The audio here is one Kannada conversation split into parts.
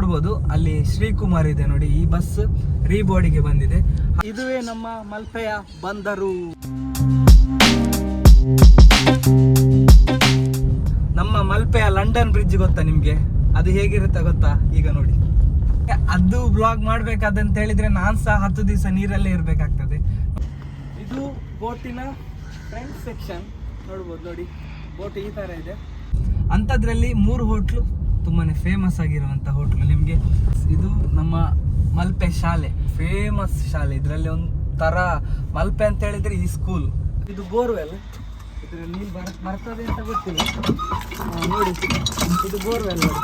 ನೋಡ್ಬೋದು. ಅಲ್ಲಿ ಶ್ರೀಕುಮಾರ್ ಇದೆ ನೋಡಿ ಈ ಬಸ್ ರೀಬೋರ್ಡಿಗೆ ಬಂದಿದೆ. ಇದುವೇ ನಮ್ಮ ಮಲ್ಪೆಯ ಬಂದರು. ನಮ್ಮ ಮಲ್ಪೆಯ ಲಂಡನ್ ಬ್ರಿಡ್ಜ್ ಗೊತ್ತಾ ನಿಮ್ಗೆ? ಅದು ಹೇಗಿರುತ್ತೆ ಗೊತ್ತಾ? ಈಗ ನೋಡಿ. ಅದು ಬ್ಲಾಗ್ ಮಾಡ್ಬೇಕಾದಂತ ಹೇಳಿದ್ರೆ ನಾನ್ ಸಹ ಹತ್ತು ದಿವಸ ನೀರಲ್ಲೇ ಇರಬೇಕಾಗ್ತದೆ. ಇದು ಬೋಟಿನ ಫ್ರಂಟ್ ಸೆಕ್ಷನ್. ನೋಡ್ಬೋದು ನೋಡಿ ಬೋಟ್ ಈ ತರ ಇದೆ. ಅಂಥದ್ರಲ್ಲಿ ಮೂರು ಹೋಟ್ಲು. ತುಂಬಾನೇ ಫೇಮಸ್ ಆಗಿರುವಂತ ಹೋಟ್ಲು ನಿಮಗೆ ಇದು ನಮ್ಮ ಮಲ್ಪೆ ಶಾಲೆ ಫೇಮಸ್ ಶಾಲೆ. ಇದರಲ್ಲಿ ಒಂಥರ ಮಲ್ಪೆ ಅಂತ ಹೇಳಿದ್ರೆ ಈ ಸ್ಕೂಲ್ ಇದು ಬೋರ್ವೆಲ್. ಇದರಲ್ಲಿ ನೀರು ಬರ್, ಬರ್ತದೆ ಅಂತ ಗೊತ್ತಿಲ್ಲ. ನೋಡಿ. ಇದು ಬೋರ್ವೆಲ್ ನೋಡಿ.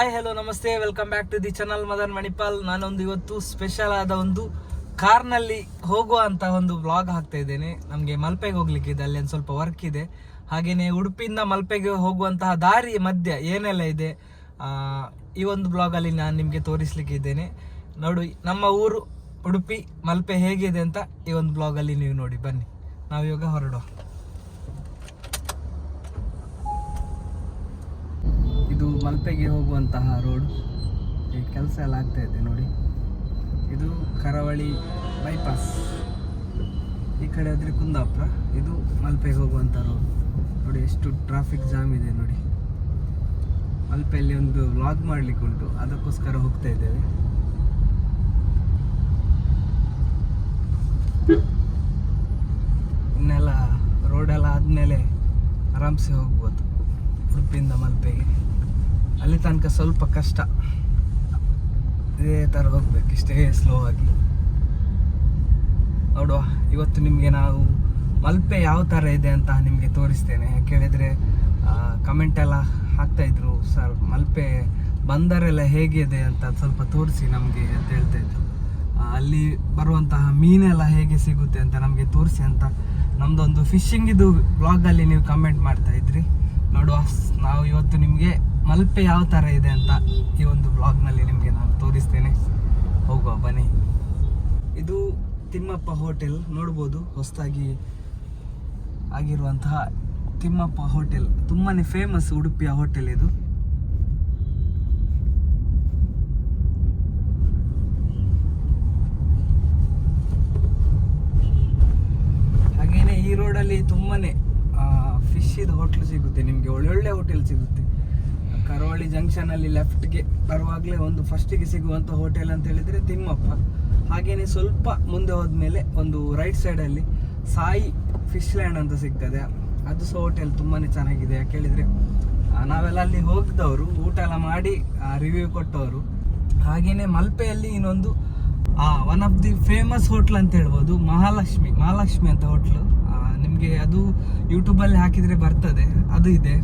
ಹಾಯ್ ಹಲೋ ನಮಸ್ತೆ. Welcome back to the channel Madan Manipal ನಾನೊಂದು ಇವತ್ತು ಸ್ಪೆಷಲ್ ಆದ ಒಂದು ಕಾರ್ನಲ್ಲಿ ಹೋಗುವಂತ ಒಂದು ಬ್ಲಾಗ್ ಹಾಕ್ತಾ ಇದ್ದೇನೆ. ನಮಗೆ ಮಲ್ಪೆಗೆ ಹೋಗ್ಲಿಕ್ಕಿದೆ ಅಲ್ಲಿ ಒಂದು ಸ್ವಲ್ಪ ವರ್ಕ್ ಇದೆ. ಹಾಗೇನೆ ಉಡುಪಿಯಿಂದ ಮಲ್ಪೆಗೆ ಹೋಗುವಂತಹ ದಾರಿ ಮಧ್ಯ ಏನೆಲ್ಲ ಇದೆ ಈ ಒಂದು ಬ್ಲಾಗಲ್ಲಿ ನಾನು ನಿಮಗೆ ತೋರಿಸ್ಲಿಕ್ಕೆ ಇದ್ದೇನೆ. ನೋಡು, ನಮ್ಮ ಊರು ಉಡುಪಿ, ಮಲ್ಪೆ ಹೇಗಿದೆ ಅಂತ ಈ ಒಂದು ಬ್ಲಾಗಲ್ಲಿ ನೀವು ನೋಡಿ, ಬನ್ನಿ. ನಾವು ಇವಾಗ ಹೊರಡುವ ಇದು ಮಲ್ಪೆಗೆ ಹೋಗುವಂತಹ ರೋಡ್ ಈ ಕೆಲಸ ಎಲ್ಲ ಆಗ್ತಾ ಇದೆ ನೋಡಿ. ಇದು ಕರಾವಳಿ ಬೈಪಾಸ್ ಈ ಕಡೆ ಆದರೆ ಕುಂದಾಪುರ, ಇದು ಮಲ್ಪೆಗೆ ಹೋಗುವಂಥ ರೋಡ್ ನೋಡಿ ಎಷ್ಟು ಟ್ರಾಫಿಕ್ ಜಾಮ್ ಇದೆ ನೋಡಿ. ಮಲ್ಪೆಯಲ್ಲಿ ಒಂದು ವ್ಲಾಗ್ ಮಾಡಲಿಕ್ಕೆ ಉಂಟು, ಅದಕ್ಕೋಸ್ಕರ ಹೋಗ್ತಾ ಇದ್ದೇವೆ. ಇನ್ನೆಲ್ಲ ರೋಡೆಲ್ಲ ಆದಮೇಲೆ ಆರಾಮ್ಸೆ ಹೋಗ್ಬೋದು, ಉಡುಪಿಯಿಂದ ಮಲ್ಪೆಗೆ. ಅಲ್ಲಿ ತನಕ ಸ್ವಲ್ಪ ಕಷ್ಟ. ಇದೇ ಥರ ಹೋಗ್ಬೇಕು, ಇಷ್ಟೇ ಸ್ಲೋ ಆಗಿ. ನೋಡುವ, ಇವತ್ತು ನಿಮಗೆ ನಾವು ಮಲ್ಪೆ ಯಾವ ಥರ ಇದೆ ಅಂತ ನಿಮಗೆ ತೋರಿಸ್ತೇನೆ. ಕೇಳಿದರೆ ಹೇಳಿದರೆ ಕಮೆಂಟ್ ಎಲ್ಲ ಹಾಕ್ತಾಯಿದ್ರು ಸರ್, ಮಲ್ಪೆ ಬಂದರೆಲ್ಲ ಹೇಗಿದೆ ಅಂತ ಸ್ವಲ್ಪ ತೋರಿಸಿ ನಮಗೆ ಅಂತ ಹೇಳ್ತಾಯಿದ್ರು ಅಲ್ಲಿ ಬರುವಂತಹ ಮೀನೆಲ್ಲ ಹೇಗೆ ಸಿಗುತ್ತೆ ಅಂತ ನಮಗೆ ತೋರಿಸಿ ಅಂತ ನಮ್ಮದೊಂದು ಫಿಶಿಂಗಿದು ಬ್ಲಾಗಲ್ಲಿ ನೀವು ಕಮೆಂಟ್ ಮಾಡ್ತಾ ಇದ್ರಿ. ನೋಡುವ, ನಾವು ಇವತ್ತು ನಿಮಗೆ ಮಲ್ಪೆ ಯಾವ ಥರ ಇದೆ ಅಂತ ಈ ಒಂದು ಬ್ಲಾಗ್ನಲ್ಲಿ ನಿಮಗೆ ನಾನು ತೋರಿಸ್ತೇನೆ. ಹೋಗುವ, ಬನ್ನಿ. ಇದು ತಿಮ್ಮಪ್ಪ ಹೋಟೆಲ್. ನೋಡ್ಬೋದು, ಹೊಸದಾಗಿ ಆಗಿರುವಂತಹ ತಿಮ್ಮಪ್ಪ ಹೋಟೆಲ್. ತುಂಬಾನೇ ಫೇಮಸ್ ಉಡುಪಿಯ ಹೋಟೆಲ್ ಇದು. ಹಾಗೇನೆ ಈ ರೋಡಲ್ಲಿ ಫಿಶ್ ಇದು ಹೋಟೆಲ್ ಸಿಗುತ್ತೆ ನಿಮಗೆ, ಒಳ್ಳೊಳ್ಳೆ ಹೋಟೆಲ್ ಸಿಗುತ್ತೆ. ಕರಾವಳಿ ಜಂಕ್ಷನ್ ಅಲ್ಲಿ ಲೆಫ್ಟ್ಗೆ ಬರುವಾಗಲೇ ಒಂದು ಫಸ್ಟಿಗೆ ಸಿಗುವಂತ ಹೋಟೆಲ್ ಅಂತ ಹೇಳಿದ್ರೆ ತಿಮ್ಮಪ್ಪ. ಹಾಗೇನೆ ಸ್ವಲ್ಪ ಮುಂದೆ ಹೋದ್ಮೇಲೆ ಒಂದು ರೈಟ್ ಸೈಡ್ ಅಲ್ಲಿ ಸಾಯಿ ಫಿಶ್ ಲ್ಯಾಂಡ್ ಅಂತ ಸಿಗ್ತದೆ. ಅದು ಸಹ ಹೋಟೆಲ್ ತುಂಬಾನೇ ಚೆನ್ನಾಗಿದೆ ಯಾಕೆ ಹೇಳಿದ್ರೆ ನಾವೆಲ್ಲ ಅಲ್ಲಿ ಹೋಗಿದವರು ಊಟ ಎಲ್ಲ ಮಾಡಿ ರಿವ್ಯೂ ಕೊಟ್ಟವರು. ಹಾಗೇನೆ ಮಲ್ಪೆಯಲ್ಲಿ ಇನ್ನೊಂದು one of the famous hotel ಅಂತ ಹೇಳ್ಬೋದು, ಮಹಾಲಕ್ಷ್ಮಿ ಮಹಾಲಕ್ಷ್ಮಿ ಅಂತ ಹೋಟ್ಲು ನಿಮಗೆ ಅದು ಯೂಟ್ಯೂಬಲ್ಲಿ ಹಾಕಿದರೆ ಬರ್ತದೆ. ಅದು ಇದೆ.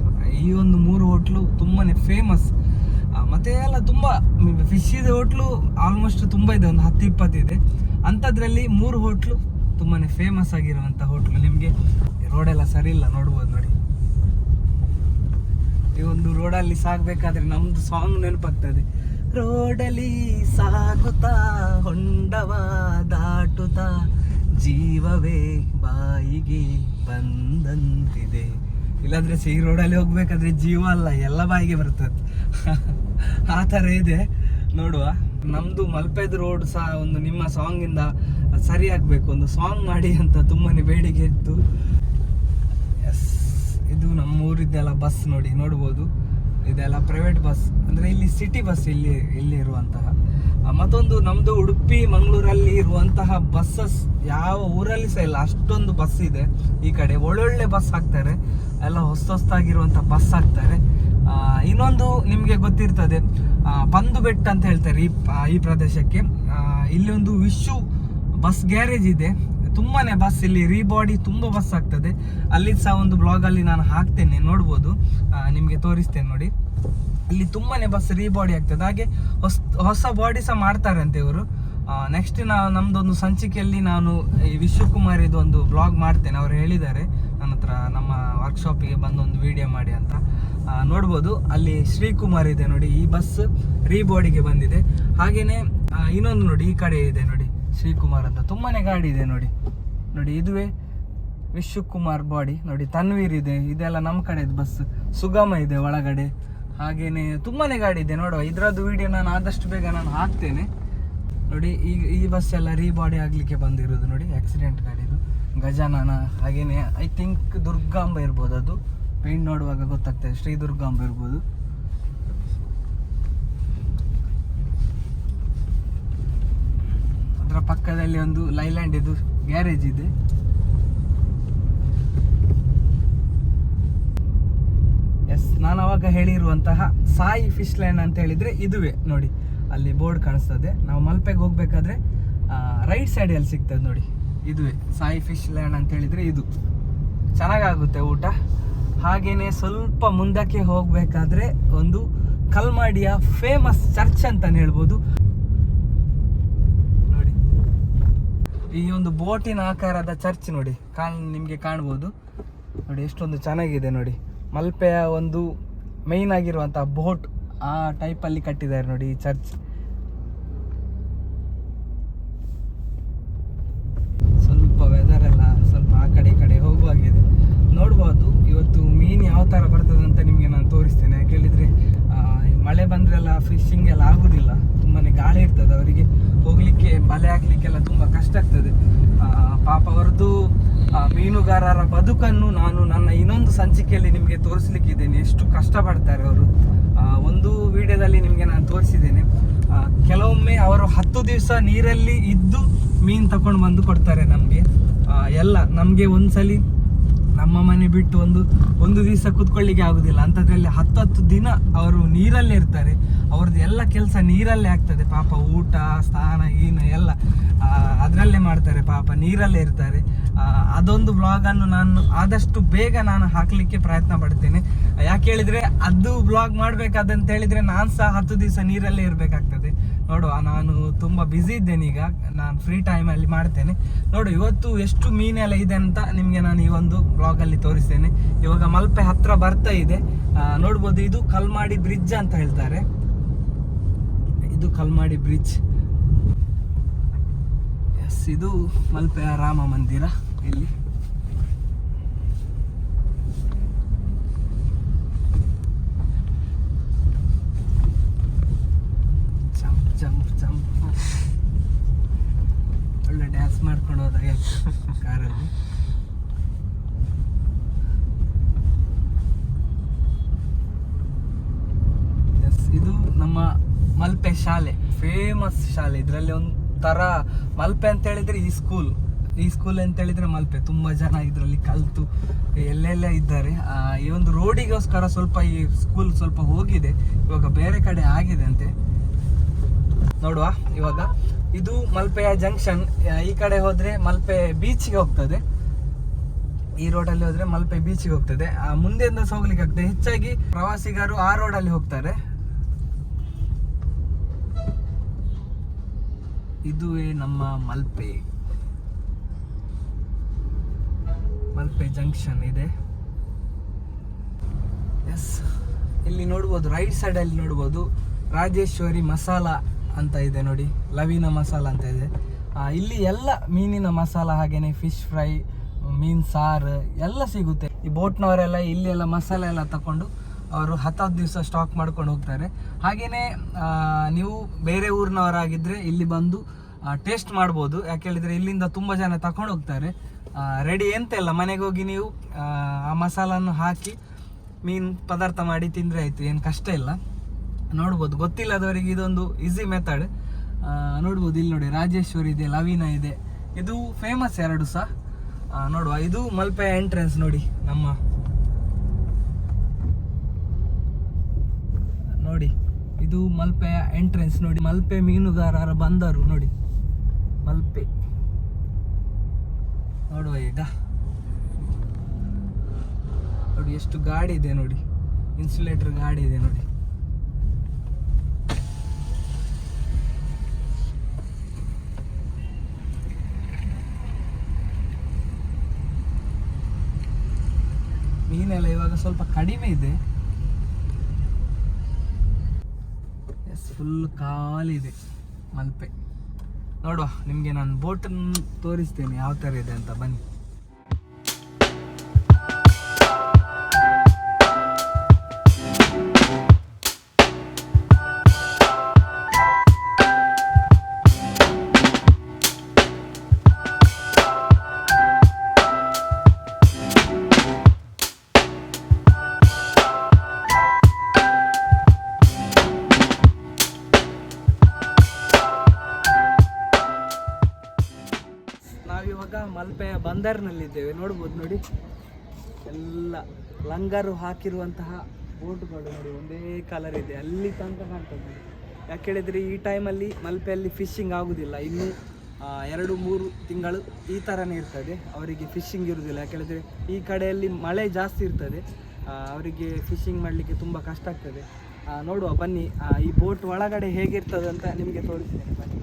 ಈ ಒಂದು ಮೂರು ಹೋಟ್ಲು ತುಂಬಾ ಫೇಮಸ್ ಮತ್ತೆ ಎಲ್ಲ ತುಂಬ ಫಿಶ್ ಇದೆ ಹೋಟ್ಲು ಆಲ್ಮೋಸ್ಟ್ ತುಂಬ ಇದೆ, ಒಂದು ಹತ್ತು, ಇಪ್ಪತ್ತು ಇದೆ. ಅಂಥದ್ರಲ್ಲಿ ಮೂರು ಹೋಟ್ಲು ತುಂಬಾ ಫೇಮಸ್ ಆಗಿರುವಂಥ ಹೋಟ್ಲು ನಿಮಗೆ. ರೋಡೆಲ್ಲ ಸರಿ ಇಲ್ಲ, ನೋಡ್ಬೋದು ನೋಡಿ. ಈ ಒಂದು ರೋಡಲ್ಲಿ ಸಾಗಬೇಕಾದ್ರೆ ನಮ್ದು ಸಾಂಗ್ ನೆನಪಾಗ್ತದೆ. ರೋಡಲ್ಲಿ ಸಾಗುತ್ತಾ, ಹೊಂಡವ ದಾಟುತ್ತಾ, ಜೀವವೇ ಬಾಯಿಗೆ ಬಂದಂತಿದೆ. ಇಲ್ಲಾಂದ್ರೆ ಸಿಹಿ ರೋಡಲ್ಲಿ ಹೋಗ್ಬೇಕಾದ್ರೆ ಜೀವ ಅಲ್ಲ, ಎಲ್ಲ ಬಾಯಿಗೆ ಬರ್ತದೆ. ಆ ಥರ ಇದೆ. ನೋಡುವ. ನಮ್ದು ಮಲ್ಪೆದ ರೋಡ್ ಸಹ ಒಂದು ನಿಮ್ಮ ಸಾಂಗ್ ಇಂದ ಸರಿ ಆಗ್ಬೇಕು. ಒಂದು ಸಾಂಗ್ ಮಾಡಿ ಅಂತ ತುಂಬಾನೇ ಬೇಡಿಕೆ ಇತ್ತು. ಎಸ್ ಇದು ನಮ್ಮ ಊರಿದ್ದೆಲ್ಲ ಬಸ್ ನೋಡಿ ನೋಡ್ಬೋದು. ಇದೆಲ್ಲ ಪ್ರೈವೇಟ್ ಬಸ್ ಅಂದ್ರೆ ಇಲ್ಲಿ ಸಿಟಿ ಬಸ್ ಇಲ್ಲಿ ಇಲ್ಲಿ ಇರುವಂತಹ. ಮತ್ತೊಂದು ನಮ್ದು ಉಡುಪಿ, ಮಂಗಳೂರಲ್ಲಿ ಇರುವಂತಹ ಬಸ್ಸಸ್ ಯಾವ ಊರಲ್ಲಿ ಸಹ ಇಲ್ಲ, ಅಷ್ಟೊಂದು ಬಸ್ ಇದೆ. ಈ ಕಡೆ ಒಳ್ಳೊಳ್ಳೆ ಬಸ್ ಹಾಕ್ತಾರೆ. ಎಲ್ಲ ಹೊಸ ಹೊಸದಾಗಿರುವಂತಹ ಬಸ್ ಹಾಕ್ತಾರೆ ಇನ್ನೊಂದು ನಿಮಗೆ ಗೊತ್ತಿರ್ತದೆ ಪಂದು ಬೆಟ್ಟ ಅಂತ ಹೇಳ್ತಾರೆ ಈ ಈ ಪ್ರದೇಶಕ್ಕೆ. ಇಲ್ಲಿ ಒಂದು ವಿಶು ಬಸ್ ಗ್ಯಾರೇಜ್ ಇದೆ. ತುಂಬಾ ಬಸ್ ಇಲ್ಲಿ ರೀಬಾಡಿ ತುಂಬಾ ಬಸ್ ಆಗ್ತದೆ. ಅಲ್ಲಿ ಸಹ ಒಂದು ಬ್ಲಾಗ್ ಅಲ್ಲಿ ನಾನು ಹಾಕ್ತೇನೆ, ನೋಡ್ಬೋದು. ನಿಮಗೆ ತೋರಿಸ್ತೇನೆ ನೋಡಿ. ಇಲ್ಲಿ ತುಂಬಾನೇ ಬಸ್ ರೀಬಾಡಿ ಆಗ್ತದೆ. ಹಾಗೆ ಹೊಸ ಹೊಸ ಬಾಡಿ ಸಹ ಅಂತ ಇವರು. ನೆಕ್ಸ್ಟ್ ನಾ ನಮ್ದೊಂದು ಸಂಚಿಕೆಯಲ್ಲಿ ನಾನು ಈ ವಿಶ್ವಕುಮಾರಿದು ಒಂದು ಬ್ಲಾಗ್ ಮಾಡ್ತೇನೆ, ಅವ್ರು ಹೇಳಿದ್ದಾರೆ. ಹತ್ರ ನಮ್ಮ ವರ್ಕ್ಶಾಪಿಗೆ ಬಂದು ಒಂದು ವಿಡಿಯೋ ಮಾಡಿ ಅಂತ. ನೋಡ್ಬೋದು, ಅಲ್ಲಿ ಶ್ರೀಕುಮಾರ್ ಇದೆ ನೋಡಿ, ಈ ಬಸ್ ರೀಬೋರ್ಡಿಗೆ ಬಂದಿದೆ. ಹಾಗೆಯೇ ಇನ್ನೊಂದು ನೋಡಿ, ಈ ಕಡೆ ಇದೆ ನೋಡಿ, ಶ್ರೀಕುಮಾರ್ ಅಂತ. ತುಂಬಾ ಗಾಡಿ ಇದೆ ನೋಡಿ. ನೋಡಿ, ಇದುವೇ ವಿಶ್ವಕುಮಾರ್ ಬಾಡಿ ನೋಡಿ, ತನ್ವೀರ್ ಇದೆ, ಇದೆಲ್ಲ ನಮ್ಮ ಕಡೆ ಬಸ್ ಸುಗಮ ಇದೆ ಒಳಗಡೆ. ಹಾಗೇನೆ, ತುಂಬಾನೇ ಗಾಡಿ ಇದೆ. ನೋಡುವ, ಇದರದ್ದು ವಿಡಿಯೋ ನಾನು ಆದಷ್ಟು ಬೇಗ ನಾನು ಹಾಕ್ತೇನೆ. ನೋಡಿ ಈಗ ಈ ಬಸ್ ಎಲ್ಲ ರೀಬಾಡಿ ಆಗಲಿಕ್ಕೆ ಬಂದಿರೋದು ನೋಡಿ ಆಕ್ಸಿಡೆಂಟ್ ಗಾಡಿದು. ಗಜಾನನ ಹಾಗೇನೆ ಐ ಥಿಂಕ್ ದುರ್ಗಾಂಬ ಇರ್ಬೋದು ಅದು. ಪೇಂಟ್ ನೋಡುವಾಗ ಗೊತ್ತಾಗ್ತದೆ ಶ್ರೀ ದುರ್ಗಾಂಬ ಇರ್ಬೋದು. ಅದರ ಪಕ್ಕದಲ್ಲಿ ಒಂದು ಲೈಲ್ಯಾಂಡ್ ಇದು, ಗ್ಯಾರೇಜ್ ಇದೆ. ಎಸ್ ನಾನು ಅವಾಗ ಹೇಳಿರುವಂತಹ ಸಾಯಿ ಫಿಶ್ ಲೈನ್ ಅಂತ ಹೇಳಿದ್ರೆ ಇದುವೇ, ನೋಡಿ. ಅಲ್ಲಿ ಬೋರ್ಡ್ ಕಾಣಿಸ್ತದೆ. ನಾವು ಮಲ್ಪೆಗೆ ಹೋಗ್ಬೇಕಾದ್ರೆ ರೈಟ್ ಸೈಡಲ್ಲಿ ಸಿಗ್ತದೆ ನೋಡಿ. ಇದುವೇ ಸಾಯಿ ಫಿಶ್ ಲ್ಯಾಂಡ್ ಅಂತ ಹೇಳಿದ್ರೆ ಇದು. ಚೆನ್ನಾಗಾಗುತ್ತೆ ಊಟ. ಹಾಗೆಯೇ ಸ್ವಲ್ಪ ಮುಂದಕ್ಕೆ ಹೋಗಬೇಕಾದ್ರೆ ಒಂದು ಕಲ್ಮಾಡಿಯ ಫೇಮಸ್ ಚರ್ಚ್ ಅಂತಲೇ ಹೇಳ್ಬೋದು. ನೋಡಿ. ಈ ಒಂದು ಬೋಟಿನ ಆಕಾರದ ಚರ್ಚ್ ನೋಡಿ. ಕಾಣ್, ನಿಮಗೆ ಕಾಣ್ಬೋದು. ನೋಡಿ, ಎಷ್ಟೊಂದು ಚೆನ್ನಾಗಿದೆ ನೋಡಿ. ಮಲ್ಪೆಯ ಒಂದು ಮೈನ್ ಆಗಿರುವಂಥ ಬೋಟ್ ಆ ಟೈಪಲ್ಲಿ ಕಟ್ಟಿದ್ದಾರೆ ನೋಡಿ ಈ ಚರ್ಚ್ ಸ್ವಲ್ಪ ವೆದರ್ ಎಲ್ಲ ಸ್ವಲ್ಪ ಆ ಕಡೆ ಈ ಕಡೆ ಹೋಗುವಾಗಿದೆ ನೋಡ್ಬೋದು ಇವತ್ತು ಮೀನು ಯಾವ ಥರ ಬರ್ತದೆ ಅಂತ ನಿಮಗೆ ನಾನು ತೋರಿಸ್ತೇನೆ ಯಾಕೆ ಹೇಳಿದ್ರೆ ಆ, ಈ ಮಳೆ ಬಂದ್ರೆಲ್ಲ ಫಿಶಿಂಗ್ ಎಲ್ಲ ಆಗುದಿಲ್ಲ ತುಂಬಾನೇ ಗಾಳಿ ಇರ್ತದೆ ಅವರಿಗೆ ಹೋಗ್ಲಿಕ್ಕೆ ಬಲೆ ಹಾಕ್ಲಿಕ್ಕೆಲ್ಲ ತುಂಬಾ ಕಷ್ಟ ಆಗ್ತದೆ. ಪಾಪ ಅವರದ್ದು ಮೀನುಗಾರರ ಬದುಕನ್ನು ನಾನು ನನ್ನ ಇನ್ನೊಂದು ಸಂಚಿಕೆಯಲ್ಲಿ ನಿಮಗೆ ತೋರಿಸ್ಲಿಕ್ಕಿದ್ದೇನೆ. ಎಷ್ಟು ಕಷ್ಟಪಡ್ತಾರೆ ಅವರು. ಒಂದು ವಿಡಿಯೋದಲ್ಲಿ ನಿಮಗೆ ನಾನು ತೋರಿಸಿದ್ದೇನೆ. ಕೆಲವೊಮ್ಮೆ ಅವರು ಹತ್ತು ದಿವಸ ನೀರಲ್ಲಿ ಇದ್ದು ಮೀನು ತಕೊಂಡು ಬಂದು ಕೊಡ್ತಾರೆ ನಮಗೆ. ಎಲ್ಲ, ನಮಗೆ ಒಂದ್ಸಲಿ ನಮ್ಮ ಮನೆ ಬಿಟ್ಟು ಒಂದು ಒಂದು ದಿವಸ ಕೂತ್ಕೊಳ್ಳಿಕ್ಕೆ ಆಗುದಿಲ್ಲ. ಅಂಥದ್ರಲ್ಲಿ ಹತ್ತು ಹತ್ತು ದಿನ ಅವರು ನೀರಲ್ಲೇ ಇರ್ತಾರೆ. ಅವ್ರದ್ದು ಎಲ್ಲ ಕೆಲಸ ನೀರಲ್ಲೇ ಆಗ್ತದೆ. ಪಾಪ ಊಟ, ಸ್ನಾನ ಗೀನ ಎಲ್ಲ ಅದರಲ್ಲೇ ಮಾಡ್ತಾರೆ ಪಾಪ, ನೀರಲ್ಲೇ ಇರ್ತಾರೆ. ಅದೊಂದು ಬ್ಲಾಗನ್ನು ನಾನು ಆದಷ್ಟು ಬೇಗ ನಾನು ಹಾಕ್ಲಿಕ್ಕೆ ಪ್ರಯತ್ನ ಪಡ್ತೇನೆ. ಯಾಕೆ ಹೇಳಿದ್ರೆ, ಅದು ಬ್ಲಾಗ್ ಮಾಡಬೇಕಾದಂತ ಹೇಳಿದ್ರೆ ನಾನು ಸಹ ಹತ್ತು ದಿವಸ ನೀರಲ್ಲೇ ಇರಬೇಕಾಗ್ತದೆ. ನೋಡುವ, ನಾನು ತುಂಬಾ ಬ್ಯುಸಿ ಇದ್ದೇನೆ ಈಗ. ನಾನು ಫ್ರೀ ಟೈಮಲ್ಲಿ ಮಾಡ್ತೇನೆ. ನೋಡು, ಇವತ್ತು ಎಷ್ಟು ಮೀನೆಲ್ಲ ಇದೆ ಅಂತ ನಿಮಗೆ ನಾನು ಈ ಒಂದು ಬ್ಲಾಗ್ ಅಲ್ಲಿ ತೋರಿಸ್ತೇನೆ. ಇವಾಗ ಮಲ್ಪೆ ಹತ್ತಿರ ಬರ್ತಾ ಇದೆ. ನೋಡ್ಬೋದು, ಇದು ಕಲ್ಮಾಡಿ ಬ್ರಿಡ್ಜ್ ಅಂತ ಹೇಳ್ತಾರೆ. ಇದು ಕಲ್ಮಾಡಿ ಬ್ರಿಡ್ಜ್ ಎಸ್ ಇದು ಮಲ್ಪೆಯ ರಾಮ ಮಂದಿರ. ಇಲ್ಲಿ. ಎಸ್ ಇದು ನಮ್ಮ ಮಲ್ಪೆ ಶಾಲೆ ಫೇಮಸ್ ಶಾಲೆ. ಇದರಲ್ಲಿ ಒಂಥರ ಮಲ್ಪೆ ಅಂತ ಹೇಳಿದ್ರೆ ಈ ಸ್ಕೂಲ್ ಈ ಸ್ಕೂಲ್ ಅಂತ ಹೇಳಿದ್ರೆ ಮಲ್ಪೆ. ತುಂಬಾ ಜನ ಇದರಲ್ಲಿ ಕಲಿತು, ಎಲ್ಲೆಲ್ಲ ಇದ್ದಾರೆ. ಈ ಒಂದು ರೋಡಿಗೋಸ್ಕರ ಸ್ವಲ್ಪ ಈ ಸ್ಕೂಲ್ ಸ್ವಲ್ಪ ಹೋಗಿದೆ. ಇವಾಗ ಬೇರೆ ಕಡೆ ಆಗಿದೆ ಅಂತೆ. ನೋಡುವ, ಇವಾಗ. ಇದು ಮಲ್ಪೆಯ ಜಂಕ್ಷನ್. ಈ ಕಡೆ ಹೋದ್ರೆ ಮಲ್ಪೆ ಬೀಚ್ಗೆ ಹೋಗ್ತದೆ. ಈ ರೋಡಲ್ಲಿ ಹೋದ್ರೆ ಮಲ್ಪೆ ಬೀಚ್ಗೆ ಹೋಗ್ತದೆ. ಆ, ಮುಂದೆಯಿಂದ ಹೋಗ್ಲಿಕ್ಕೆ ಆಗ್ತದೆ. ಹೆಚ್ಚಾಗಿ ಪ್ರವಾಸಿಗರು ಆ ರೋಡಲ್ಲಿ ಹೋಗ್ತಾರೆ. ಇದುವೇ ನಮ್ಮ ಮಲ್ಪೆ. ಮಲ್ಪೆ ಜಂಕ್ಷನ್ ಇದೆ. ಎಸ್ ಇಲ್ಲಿ ನೋಡ್ಬೋದು, ರೈಟ್ ಸೈಡ್ ಅಲ್ಲಿ ನೋಡ್ಬೋದು ರಾಜೇಶ್ವರಿ ಮಸಾಲ. ಅಂತ ಇದೆ ನೋಡಿ. ಲವಿನ ಮಸಾಲ ಅಂತ ಇದೆ. ಇಲ್ಲಿ ಎಲ್ಲ ಮೀನಿನ ಮಸಾಲ ಹಾಗೇನೆ ಫಿಶ್ ಫ್ರೈ ಮೀನ್ ಸಾರು ಎಲ್ಲ ಸಿಗುತ್ತೆ. ಈ ಬೋಟ್ನವರೆಲ್ಲ ಇಲ್ಲಿ ಎಲ್ಲ ಮಸಾಲೆ ಎಲ್ಲ ತಕೊಂಡು ಅವರು ಹತ್ತತ್ತು ದಿವಸ ಸ್ಟಾಕ್ ಮಾಡ್ಕೊಂಡು ಹೋಗ್ತಾರೆ. ಹಾಗೆಯೇ ನೀವು ಬೇರೆ ಊರಿನವರಾಗಿದ್ದರೆ ಇಲ್ಲಿ ಬಂದು ಟೇಸ್ಟ್ ಮಾಡ್ಬೋದು. ಯಾಕೆ ಹೇಳಿದ್ರೆ ಇಲ್ಲಿಂದ ತುಂಬ ಜನ ತಕೊಂಡು ಹೋಗ್ತಾರೆ. ರೆಡಿ ಎಂತ ಇಲ್ಲ ಮನೆಗೆ ಹೋಗಿ ನೀವು ಆ ಮಸಾಲನ್ನು ಹಾಕಿ ಮೀನು ಪದಾರ್ಥ ಮಾಡಿ ತಿಂದರೆ ಆಯ್ತು. ಏನು ಕಷ್ಟ ಇಲ್ಲ. ನೋಡ್ಬೋದು. ಗೊತ್ತಿಲ್ಲದವರಿಗೆ ಇದೊಂದು ಈಸಿ ಮೆಥಡ್ ನೋಡ್ಬೋದು ಇಲ್ಲಿ ನೋಡಿ, ರಾಜೇಶ್ವರಿ ಇದೆ, ಲವೀನ ಇದೆ. ಇದು ಫೇಮಸ್ ಎರಡು ಸಹ ನೋಡುವ. ಇದು ಮಲ್ಪೆ ಎಂಟ್ರೆನ್ಸ್ ನೋಡಿ, ನಮ್ಮ ನೋಡಿ, ಇದು ಮಲ್ಪೆಯ ಎಂಟ್ರೆನ್ಸ್ ನೋಡಿ, ಮಲ್ಪೆ ಮೀನುಗಾರರ ಬಂದರು ನೋಡಿ. ಮಲ್ಪೆ. ನೋಡುವ ಈಗ. ನೋಡಿ, ಎಷ್ಟು ಗಾಡಿ ಇದೆ ನೋಡಿ. ಇನ್ಸುಲೇಟರ್ ಗಾಡಿ ಇದೆ ನೋಡಿ. ಇವಾಗ ಸ್ವಲ್ಪ ಕಡಿಮೆ ಇದೆ. ಎಸ್ ಫುಲ್ ಖಾಲಿದೆ ಮಲ್ಪೆ. ನೋಡುವ, ನಿಮಗೆ ನಾನು ಬೋಟನ್ನು ತೋರಿಸ್ತೇನೆ, ಯಾವ ಥರ ಇದೆ ಅಂತ ಬನ್ನಿ. ಬಂದರ್ನಲ್ಲಿದ್ದೇವೆ. ನೋಡ್ಬೋದು ನೋಡಿ. ಎಲ್ಲ ಲಂಗರು ಹಾಕಿರುವಂತಹ ಬೋಟ್ಗಳು ನೋಡಿ, ಒಂದೇ ಕಲರ್ ಇದೆ. ಅಲ್ಲಿ ತನಕ ಕಾಣ್ತದೆ ಯಾಕೆ ಹೇಳಿದ್ರೆ ಈ ಟೈಮಲ್ಲಿ ಮಲ್ಪೆಯಲ್ಲಿ ಫಿಶಿಂಗ್ ಆಗುದಿಲ್ಲ. ಇನ್ನು ಎರಡು, ಮೂರು ತಿಂಗಳು ಈ ಥರನೇ ಇರ್ತದೆ. ಅವರಿಗೆ ಫಿಶಿಂಗ್ ಇರುವುದಿಲ್ಲ ಹೇಳಿದ್ರೆ ಈ ಕಡೆಯಲ್ಲಿ ಮಳೆ ಜಾಸ್ತಿ ಇರ್ತದೆ. ಅವರಿಗೆ ಫಿಶಿಂಗ್ ಮಾಡಲಿಕ್ಕೆ ತುಂಬ ಕಷ್ಟ ಆಗ್ತದೆ. ನೋಡುವ, ಬನ್ನಿ. ಈ ಬೋಟ್ ಒಳಗಡೆ ಹೇಗಿರ್ತದೆ ಅಂತ ನಿಮಗೆ ತೋರಿಸ್ತೇನೆ. ಬನ್ನಿ.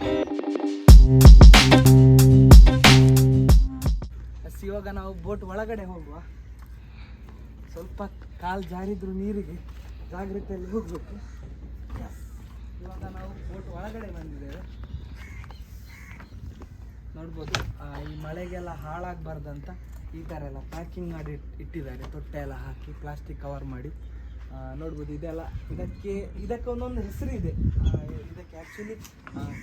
ಇವಾಗ ನಾವು ಬೋಟ್ ಒಳಗಡೆ ಹೋಗುವ. ಸ್ವಲ್ಪ ಕಾಲು ಜಾರಿದ್ರು ನೀರಿಗೆ. ಜಾಗ್ರತೆಯಲ್ಲಿ ಹೋಗಬೇಕು. ಇವಾಗ ನಾವು ಬೋಟ್ ಒಳಗಡೆ ಬಂದಿದ್ದೇವೆ. ನೋಡ್ಬೋದು ಈ ಮಳೆಗೆಲ್ಲ ಹಾಳಾಗಬಾರ್ದಂತ ಈ ಥರ ಎಲ್ಲ ಪ್ಯಾಕಿಂಗ್ ಮಾಡಿ ಇಟ್ಟಿದ್ದಾರೆ. ತೊಟ್ಟೆ ಎಲ್ಲ ಹಾಕಿ ಪ್ಲಾಸ್ಟಿಕ್ ಕವರ್ ಮಾಡಿ. ನೋಡ್ಬೋದು, ಇದೆಲ್ಲ ಇದಕ್ಕೆ ಇದಕ್ಕೆ ಒಂದೊಂದು ಹೆಸರಿದೆ. ಇದಕ್ಕೆ ಆ್ಯಕ್ಚುಲಿ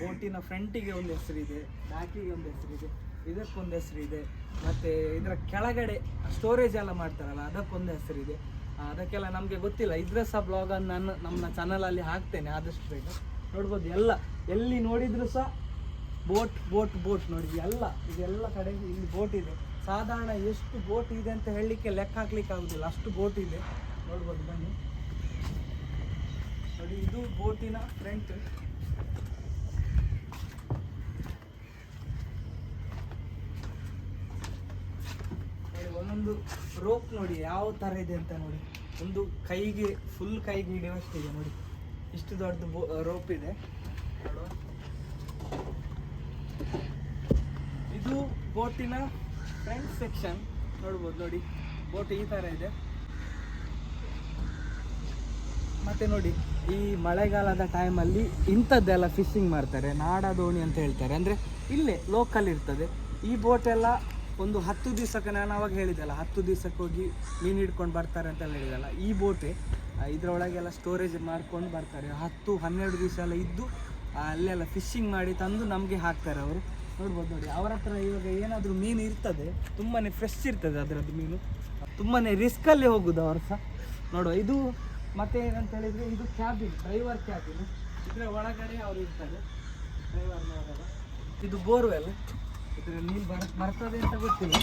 ಬೋಟಿನ ಫ್ರಂಟಿಗೆ ಒಂದು ಹೆಸರಿದೆ ಬ್ಯಾಕಿಗೆ ಒಂದು ಹೆಸರಿದೆ. ಇದಕ್ಕೊಂದು ಹೆಸರಿದೆ ಮತ್ತು ಇದರ ಕೆಳಗಡೆ ಸ್ಟೋರೇಜ್ ಎಲ್ಲ ಮಾಡ್ತಾರಲ್ಲ, ಅದಕ್ಕೊಂದು ಹೆಸರಿದೆ ಅದಕ್ಕೆಲ್ಲ ನಮಗೆ ಗೊತ್ತಿಲ್ಲ. ಇದರ ಸಹ ಬ್ಲಾಗನ್ನು ನಾನು ನಮ್ಮ ಚಾನಲಲ್ಲಿ ಹಾಕ್ತೇನೆ ಆದಷ್ಟು ಬೇಗ. ನೋಡ್ಬೋದು, ಎಲ್ಲ ಎಲ್ಲಿ ನೋಡಿದ್ರು ಸಹ ಬೋಟ್ ಬೋಟ್ ಬೋಟ್ ನೋಡಿ ಎಲ್ಲ, ಇದೆಲ್ಲ ಕಡೆ ಇಲ್ಲಿ ಬೋಟ್ ಇದೆ. ಸಾಧಾರಣ ಎಷ್ಟು ಬೋಟ್ ಇದೆ ಅಂತ ಹೇಳಲಿಕ್ಕೆ ಲೆಕ್ಕ ಹಾಕ್ಲಿಕ್ಕೆ ಆಗೋದಿಲ್ಲ. ಅಷ್ಟು ಬೋಟ್ ಇದೆ. ನೋಡ್ಬೋದು ಬನ್ನಿ. ನೋಡಿ, ಇದು ಬೋಟಿನ ಫ್ರಂಟ್ ಒಂದೊಂದು ರೋಪ್ ನೋಡಿ, ಯಾವ ಥರ ಇದೆ ಅಂತ ನೋಡಿ. ಒಂದು ಕೈಗೆ ಫುಲ್ ಕೈಗೆ ಹಿಡಿಯುವಷ್ಟಿದೆ ನೋಡಿ. ಇಷ್ಟು ದೊಡ್ಡದು ರೋಪ್ ಇದೆ. ಇದು ಬೋಟಿನ ಫ್ರಂಟ್ ಸೆಕ್ಷನ್ ನೋಡ್ಬೋದು ನೋಡಿ. ಬೋಟ್ ಈ ಥರ ಇದೆ. ಮತ್ತೆ ನೋಡಿ, ಈ ಮಳೆಗಾಲದ ಟೈಮಲ್ಲಿ ಇಂಥದ್ದೆಲ್ಲ ಫಿಶಿಂಗ್ ಮಾಡ್ತಾರೆ. ನಾಡ ದೋಣಿ ಅಂತ ಹೇಳ್ತಾರೆ. ಅಂದರೆ ಇಲ್ಲೇ ಲೋಕಲ್ ಇರ್ತದೆ. ಈ ಬೋಟ್ ಎಲ್ಲ ಒಂದು ಹತ್ತು ದಿವಸಕ್ಕೆ ನಾನು ಅವಾಗ ಹೇಳಿದೆಲ್ಲ ಹತ್ತು ದಿವಸಕ್ಕೆ ಹೋಗಿ ಮೀನು ಹಿಡ್ಕೊಂಡು ಬರ್ತಾರೆ ಅಂತ ಹೇಳಿದಲ್ಲ ಈ ಬೋಟೆ ಇದರೊಳಗೆಲ್ಲ ಸ್ಟೋರೇಜ್ ಮಾಡ್ಕೊಂಡು ಬರ್ತಾರೆ. ಹತ್ತು, ಹನ್ನೆರಡು ದಿವಸ ಎಲ್ಲ ಇದ್ದು ಅಲ್ಲೆಲ್ಲ ಫಿಶಿಂಗ್ ಮಾಡಿ ತಂದು ನಮಗೆ ಹಾಕ್ತಾರೆ ಅವರು. ನೋಡ್ಬೋದು ನೋಡಿ, ಅವರ ಹತ್ರ ಇವಾಗ ಏನಾದರೂ ಮೀನು ಇರ್ತದೆ ತುಂಬಾ ಫ್ರೆಶ್ ಇರ್ತದೆ ಅದರದ್ದು ಮೀನು. ತುಂಬಾ ರಿಸ್ಕಲ್ಲಿ ಹೋಗುದು ಅವರು ಸಹ. ನೋಡುವ, ಇದು ಮತ್ತೆ ಏನಂತ ಹೇಳಿದ್ರೆ ಇದು ಕ್ಯಾಬಿನ್ ಡ್ರೈವರ್ ಕ್ಯಾಬಿನ್ ಇದರ ಒಳಗಡೆ ಅವರು ಇರ್ತಾರೆ ಡ್ರೈವರ್ ಇದು ಬೋರ್ವೆಲ್ ಇದ್ರ ನೀರು ಬರ್, ಬರ್ತದೆ ಅಂತ ಗೊತ್ತಿಲ್ಲ.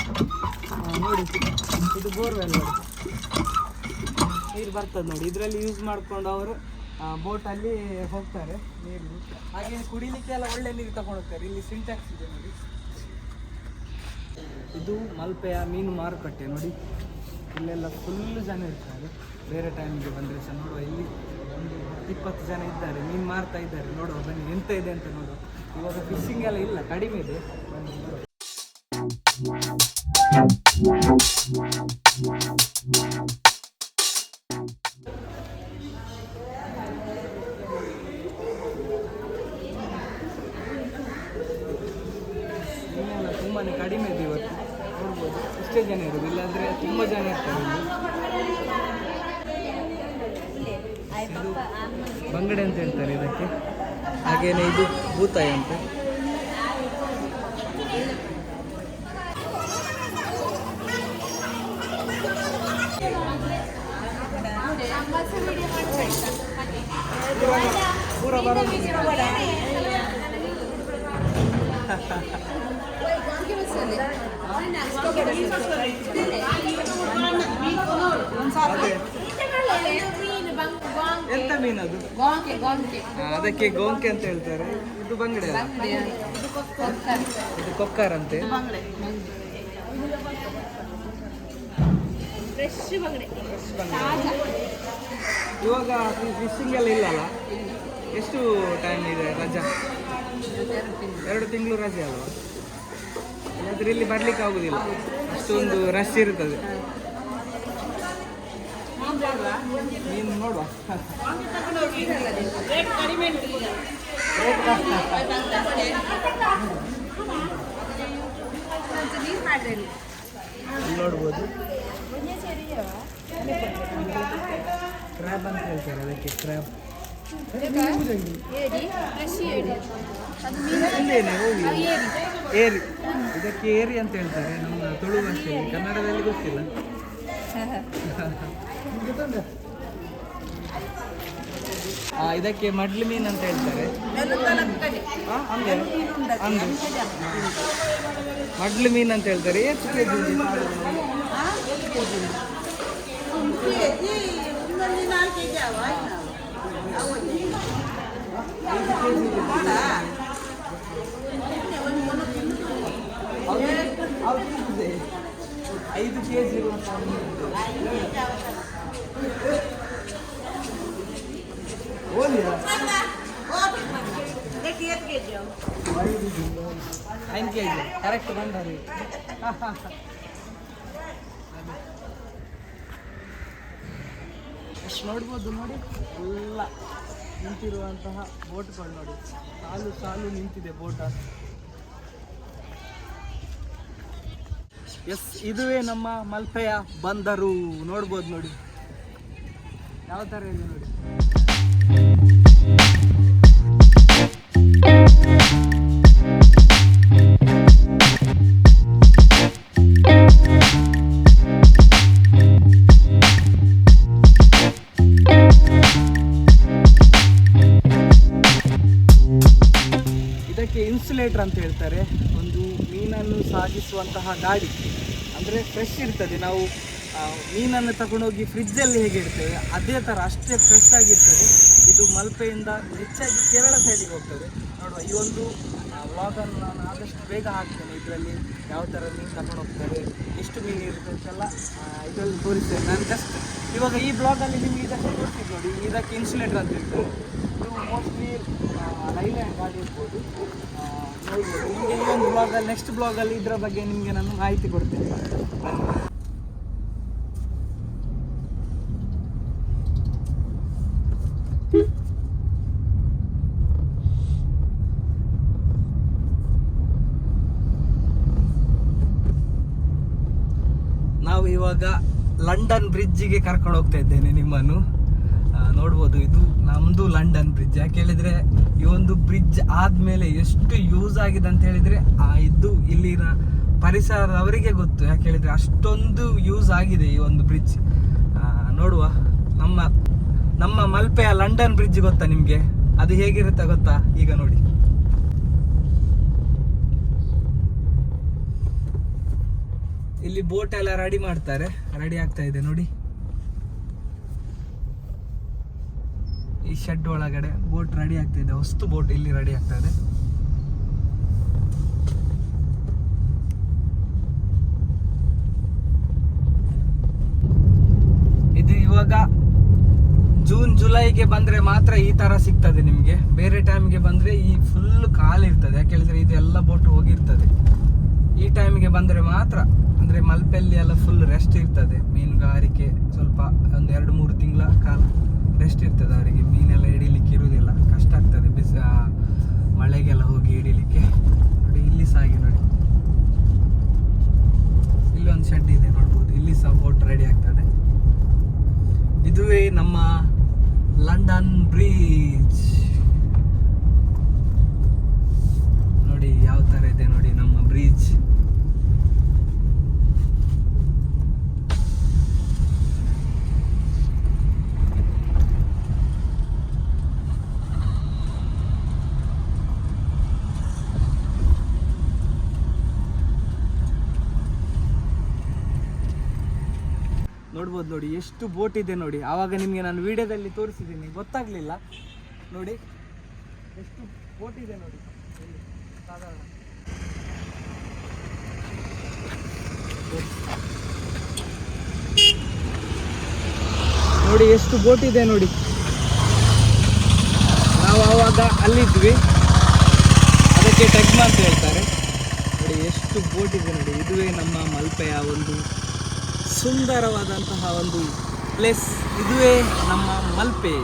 ನೋಡಿ, ಇದು ಬೋರ್ವೆಲ್ ನೋಡಿ. ನೀರು ಬರ್ತದೆ ನೋಡಿ. ಇದರಲ್ಲಿ ಯೂಸ್ ಮಾಡಿಕೊಂಡು ಅವರು ಬೋಟಲ್ಲಿ ಹೋಗ್ತಾರೆ ನೀರು ಹಾಗೆ ಕುಡಿಲಿಕ್ಕೆ ಎಲ್ಲ ಒಳ್ಳೆ ನೀರು ಹೋಗ್ತಾರೆ ಇಲ್ಲಿ ಸಿಂಟ್ಯಾಕ್ಸ್ ಇದೆ ನೋಡಿ. ಇದು ಮಲ್ಪೆಯ ಮೀನು ಮಾರುಕಟ್ಟೆ ನೋಡಿ. ಇಲ್ಲೆಲ್ಲ ಫುಲ್ ಜನ ಇರ್ತಾರೆ. ಬೇರೆ ಟೈಮಿಗೆ ಬಂದರೆ ಸಹ ನೋಡುವ. ಇಲ್ಲಿ ಒಂದು ಇಪ್ಪತ್ತು ಜನ ಇದ್ದಾರೆ. ಮೀನು ಮಾರ್ತಾ ಇದ್ದಾರೆ. ನೋಡುವ ಬನ್ನಿ. ಎಂತ ಇದೆ ಅಂತ ನೋಡುವ. ಇವಾಗ ಫಿಶಿಂಗ್ ಎಲ್ಲ ಇಲ್ಲ. ಕಡಿಮೆ ಇದೆ. ತುಂಬಾ ಕಡಿಮೆ ಇದೆ ಇವತ್ತು. ನೋಡ್ಬೋದು. ಇಷ್ಟೇ ಜನ ಇರೋದು? ಇಲ್ಲಾಂದರೆ ತುಂಬಾ ಜನ ಇರ್ತಾರೆ ಬಂಗಡೆ ಅಂತ ಹೇಳ್ತಾರೆ ಇದಕ್ಕೆ. ಹಾಗೇನೆ ಇದು ಭೂತಾಯಿ ಅಂತ. ಎಂತ ಮೀನದು? ಅದಕ್ಕೆ ಗೋಂಕೆ ಅಂತ ಹೇಳ್ತಾರೆ. ಇದು ಬಂಗಡೆ ಇದು ಕೊಕ್ಕಾರಂತೆ ಬಂಗಡೆ. ಫ್ರೆಶ್ ಬಂಗಡೆ. ಇವಾಗ ಫಿಶಿಂಗ್ ಎಲ್ಲ ಇಲ್ಲಲ್ಲ? ಎಷ್ಟು ಟೈಮ್ ಇದೆ ರಜಾ? ಎರಡು ತಿಂಗಳು ರಜೆ ಅಲ್ವಾ? ಆದರೆ ಇಲ್ಲಿ ಬರ್ಲಿಕ್ಕೆ ಆಗುದಿಲ್ಲ. ಅಷ್ಟೊಂದು ರಶ್ ಇರ್ತದೆ. ನೀನು ನೋಡುವ. ನೋಡ್ಬೋದು. ಕ್ರ್ಯಾಬ್ ಅಂತ ಹೇಳ್ತಾರೆ ಅದಕ್ಕೆ ಕ್ರ್ಯಾಬ್ ಏರಿ ಇದಕ್ಕೆ ಏರಿ ಅಂತ ಹೇಳ್ತಾರೆ ನಮ್ಮ ತುಳು ಭಾಷೆಯಲ್ಲಿ ಕನ್ನಡದಲ್ಲಿ ಗೊತ್ತಿಲ್ಲ ಇದಕ್ಕೆ ಮಡ್ಲು ಮೀನು ಅಂತ ಹೇಳ್ತಾರೆ ಮಡ್ಲಿ ಅಂದೆ ಮಡ್ಲು ಮೀನು ಅಂತ ಹೇಳ್ತಾರೆ ಎಷ್ಟು ಕೆ ಜಿ ನಾಲ್ಕು ಐದು ಕೆ ಜಿ ಕರೆಕ್ಟ್ ಬಂದರಿ ಎಷ್ಟು ನೋಡ್ಬೋದು ನೋಡಿ? ಎಲ್ಲ ನಿಂತಿರುವಂತಹ ಬೋಟ್ಗಳು ನೋಡಿ. ಸಾಲು ಸಾಲು ನಿಂತಿದೆ ಬೋಟ ಎಸ್ ಇದುವೇ ನಮ್ಮ ಮಲ್ಪೆಯ ಬಂದರು. ನೋಡ್ಬೋದು ನೋಡಿ. ಯಾವ ಥರ ಇದೆ ನೋಡಿ? ಇದಕ್ಕೆ ಅಂತ ಹೇಳ್ತಾರೆ, ಒಂದು ಮೀನನ್ನು ಸಾಗಿಸುವಂತಹ ಗಾಡಿ. ಅಂದರೆ ಫ್ರೆಶ್ ಇರ್ತದೆ. ನಾವು ಮೀನನ್ನು ತಗೊಂಡೋಗಿ ಫ್ರಿಜ್ಜಲ್ಲಿ ಹೇಗೆ ಇರ್ತೇವೆ ಅದೇ ಥರ ಅಷ್ಟೇ ಫ್ರೆಶ್ ಆಗಿರ್ತದೆ. ಇದು ಮಲ್ಪೆಯಿಂದ ಹೆಚ್ಚಾಗಿ ಕೇರಳ ಸೈಡಿಗೆ ಹೋಗ್ತದೆ. ನೋಡುವ, ಈ ಒಂದು ವ್ಲಾಗನ್ನು ನಾನು ಆದಷ್ಟು ಬೇಗ ಹಾಕ್ತೇನೆ. ಇದರಲ್ಲಿ ಯಾವ ಥರ ಮೀನು ತಗೊಂಡು ಹೋಗ್ತಾರೆ, ಎಷ್ಟು ಮೀನು ಇರುತ್ತೆ ಅಂತೆಲ್ಲ ಇದರಲ್ಲಿ ತೋರಿಸ್ತೇನೆ ನಾನು ಜಸ್ಟ್ ಇವಾಗ ಈ ಬ್ಲಾಗಲ್ಲಿ ನಿಮಗೆ ಇದಕ್ಕೆ ತೋರಿಸ್ತೀವಿ ನೋಡಿ. ಇದಕ್ಕೆ ಇನ್ಸುಲೇಟರ್ ಅಂತ ಹೇಳ್ತಾರೆ ಇದು ಮೋಸ್ಟ್ಲಿ ಲೈಲ್ಯಾಂಡ್ ಗಾಡಿ ಇರ್ಬೋದು. ನಿಮಗೆ ಈ ಒಂದು ಬ್ಲಾಗಲ್ಲಿ ನೆಕ್ಸ್ಟ್ ಬ್ಲಾಗಲ್ಲಿ ಇದರ ಬಗ್ಗೆ ನಿಮಗೆ ನಾನು ಮಾಹಿತಿ ಕೊಡ್ತೇನೆ. ನಾವು ಇವಾಗ ಲಂಡನ್ ಬ್ರಿಡ್ಜಿಗೆ ಕರ್ಕೊಂಡು ಹೋಗ್ತಾ ಇದ್ದೇನೆ ನಿಮ್ಮನ್ನು. ನೋಡ್ಬೋದು. ಇದು ನಮ್ಮದು ಲಂಡನ್ ಬ್ರಿಡ್ಜ್ ಯಾಕೆ ಹೇಳಿದರೆ, ಈ ಒಂದು ಬ್ರಿಡ್ಜ್ ಆದಮೇಲೆ ಎಷ್ಟು ಯೂಸ್ ಆಗಿದೆ ಅಂತ ಹೇಳಿದ್ರೆ, ಆ, ಇದು ಇಲ್ಲಿನ ಪರಿಸರದವರಿಗೆ ಗೊತ್ತು. ಯಾಕೆ ಹೇಳಿದ್ರೆ, ಅಷ್ಟೊಂದು ಯೂಸ್ ಆಗಿದೆ ಈ ಒಂದು ಬ್ರಿಡ್ಜ್ ನೋಡುವ. ನಮ್ಮ ನಮ್ಮ ಮಲ್ಪೆಯ ಲಂಡನ್ ಬ್ರಿಡ್ಜ್ ಗೊತ್ತಾ ನಿಮಗೆ? ಅದು ಹೇಗಿರುತ್ತೆ ಗೊತ್ತಾ? ಈಗ ನೋಡಿ. ಇಲ್ಲಿ ಬೋಟ್ ಎಲ್ಲ ರೆಡಿ ಮಾಡ್ತಾರೆ. ರೆಡಿ ಆಗ್ತಾ ಇದೆ, ನೋಡಿ. ಈ ಶೆಡ್ ಒಳಗಡೆ ಬೋಟ್ ರೆಡಿ ಆಗ್ತಾ ಇದೆ ಹೊಸ್ತು ಬೋಟ್ ಇಲ್ಲಿ ರೆಡಿ ಆಗ್ತಾ ಇದೆ. ಇದು ಇವಾಗ ಜೂನ್, ಜುಲೈಗೆ ಬಂದ್ರೆ ಮಾತ್ರ ಈ ತರ ಸಿಗ್ತದೆ ನಿಮ್ಗೆ. ಬೇರೆ ಟೈಮ್ಗೆ ಬಂದ್ರೆ ಈ ಫುಲ್ ಕಾಲಿರ್ತದೆ ಯಾಕೆ ಹೇಳಿದ್ರೆ ಇದೆಲ್ಲ ಬೋಟ್ ಹೋಗಿರ್ತದೆ. ಈ ಟೈಮಿಗೆ ಬಂದರೆ ಮಾತ್ರ, ಅಂದರೆ ಮಲ್ಪೆಲ್ಲಿ ಎಲ್ಲ ಫುಲ್ ರೆಸ್ಟ್ ಇರ್ತದೆ. ಮೀನುಗಾರಿಕೆ ಸ್ವಲ್ಪ ಒಂದು ಎರಡು ಮೂರು ತಿಂಗಳ ಕಾಲ. ರೆಸ್ಟ್ ಇರ್ತದೆ ಅವರಿಗೆ. ಮೀನೆಲ್ಲ ಹಿಡಿಲಿಕ್ಕೆ ಇರುವುದಿಲ್ಲ. ಕಷ್ಟ ಆಗ್ತದೆ. ಬಿಸಿ ಆ, ಮಳೆಗೆಲ್ಲ ಹೋಗಿ ಹಿಡಿಲಿಕ್ಕೆ ನೋಡಿ ಇಲ್ಲಿ ಸಹ ಹಾಗೆ ನೋಡಿ ಇಲ್ಲಿ ಒಂದು ಶೆಡ್ ಇದೆ ನೋಡ್ಬೋದು ಇಲ್ಲಿ ಸಹ ಬೋಟ್ ರೆಡಿ ಆಗ್ತದೆ ಇದುವೇ ನಮ್ಮ ಲಂಡನ್ ಬ್ರಿಡ್ಜ್ ನೋಡಿ ಯಾವ ತರ ಇದೆ ನೋಡಿ ನಮ್ಮ ಬ್ರಿಡ್ಜ್ ನೋಡ್ಬೋದು ನೋಡಿ, ಎಷ್ಟು ಬೋಟ್ ಇದೆ ನೋಡಿ. ಆವಾಗ ನಿಮಗೆ ನಾನು ವಿಡಿಯೋದಲ್ಲಿ ತೋರಿಸಿದ್ದೀನಿ. ಗೊತ್ತಾಗಲಿಲ್ಲ. ನೋಡಿ, ಎಷ್ಟು ಬೋಟ್ ಇದೆ ನೋಡಿ. ಸಾಧಾರಣ. ನೋಡಿ, ಎಷ್ಟು ಬೋಟ್ ಇದೆ ನೋಡಿ. ನಾವು ಆವಾಗ ಅಲ್ಲಿದ್ವಿ. ಅದಕ್ಕೆ ಟಗ್ಮ ಅಂತ ಹೇಳ್ತಾರೆ. ನೋಡಿ, ಎಷ್ಟು ಬೋಟ್ ಇದೆ ನೋಡಿ. ಇದುವೇ ನಮ್ಮ ಮಲ್ಪೆಯ ಒಂದು ಸುಂದರವಾದಂತಹ ಒಂದು ಪ್ಲೇಸ್ ಇದುವೇ ನಮ್ಮ ಮಲ್ಪೆ.